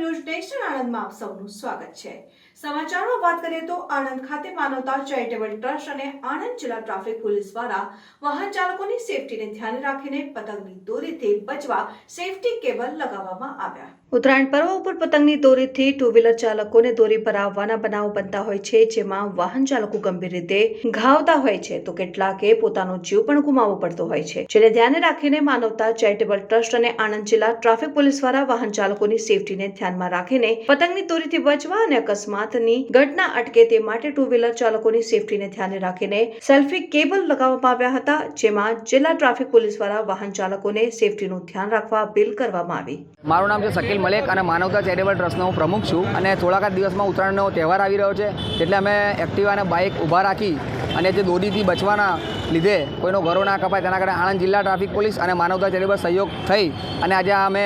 News nation આણંદમાં આપ સૌનું સ્વાગત છે. સમાચારમાં વાત કરીએ તો આણંદ ખાતે માનવતા, ચેરિટેબલ ટ્રસ્ટ અને આણંદ જિલ્લા ટ્રાફિક પોલીસ દ્વારા વાહન ચાલકોની સેફટીને ધ્યાને રાખીને પતંગની દોરીથી બચવા સેફટી કેબલ લગાવવામાં આવ્યા. ઉત્તરાયણ પર્વ ઉપર પતંગની દોરીથી ટુ વ્હીલર ચાલકોને દોરી પર આવવાના બનાવ બનતા હોય છે, જેમાં વાહન ચાલકો ગંભીર રીતે ઘાવતા હોય છે. તો કેટલાકે પોતાનો જીવ પણ ગુમાવવો પડતો હોય છે. જેને ધ્યાને રાખીને માનવતા, ચેરિટેબલ ટ્રસ્ટ અને આણંદ જિલ્લા ટ્રાફિક પોલીસ દ્વારા વાહન ચાલકોની સેફટીને ધ્યાનમાં રાખીને પતંગની દોરીથી બચવા અને અકસ્માતની ઘટના અટકે તે માટે ટુ વ્હીલર ચાલકોની સેફટીને ધ્યાને રાખીને સેલ્ફી કેબલ લગાવવામાં આવ્યા હતા, જેમાં જિલ્લા ટ્રાફિક પોલીસ દ્વારા વાહન ચાલકોને સેફટીનું ધ્યાન રાખવા અપીલ કરવામાં આવી. મારું નામ છે શકીલ મલેક અને માનવતા ચેરિટેબલ ટ્રસ્ટનો હું પ્રમુખ છું અને થોડાક દિવસમાં ઉત્તરાયણનો તહેવાર આવી રહ્યો છે, એટલે અમે એક્ટિવા અને બાઇક ઊભા રાખી અને જે દોરીથી બચવાના લીધે કોઈનો ગૌરવ ના કપાય, તેના કારણે આણંદ જિલ્લા ટ્રાફિક પોલીસ અને માનવતા ચેરિટેબલ સહયોગ થઈ અને આજે અમે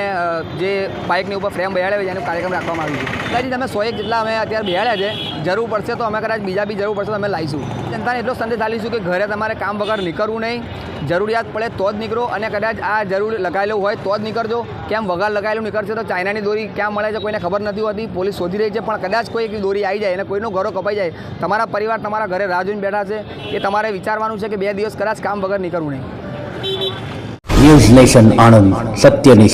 જે બાઇકની ઉપર ફ્રેમ બેહાડ્યા છે એનો કાર્યક્રમ રાખવામાં આવ્યો છે. કદાચ તમે સો એક જેટલા અમે અત્યારે બેહાડ્યા છે, જરૂર પડશે તો અમે કદાચ બીજા બી જરૂર પડશે તો અમે લાવીશું જનતાને એટલો સંદેશ આપીશું કે ઘરે તમારે કામ વગર નીકળવું નહીં. જરૂરિયાત પડે તો જ નીકળો અને કદાચ આ જરૂર લગાવેલું હોય તો જ નીકળજો. કેમ વગર લગાવેલું નીકળશે તો ચાઇનાની દોરી ક્યાં મળે છે કોઈને ખબર નથી હોતી. પોલીસ શોધી રહી છે, પણ કદાચ કોઈ એક દોરી આવી જાય અને કોઈનો ઘરો કપાઈ જાય. તમારા પરિવાર તમારા ઘરે રાહ જોઈને બેઠા છે એ તમારે વિચારવાનું છે કે બે દિવસ કદાચ કામ વગર નીકળવું નહીં. ન્યૂઝ નેશન આણંદ સત્યની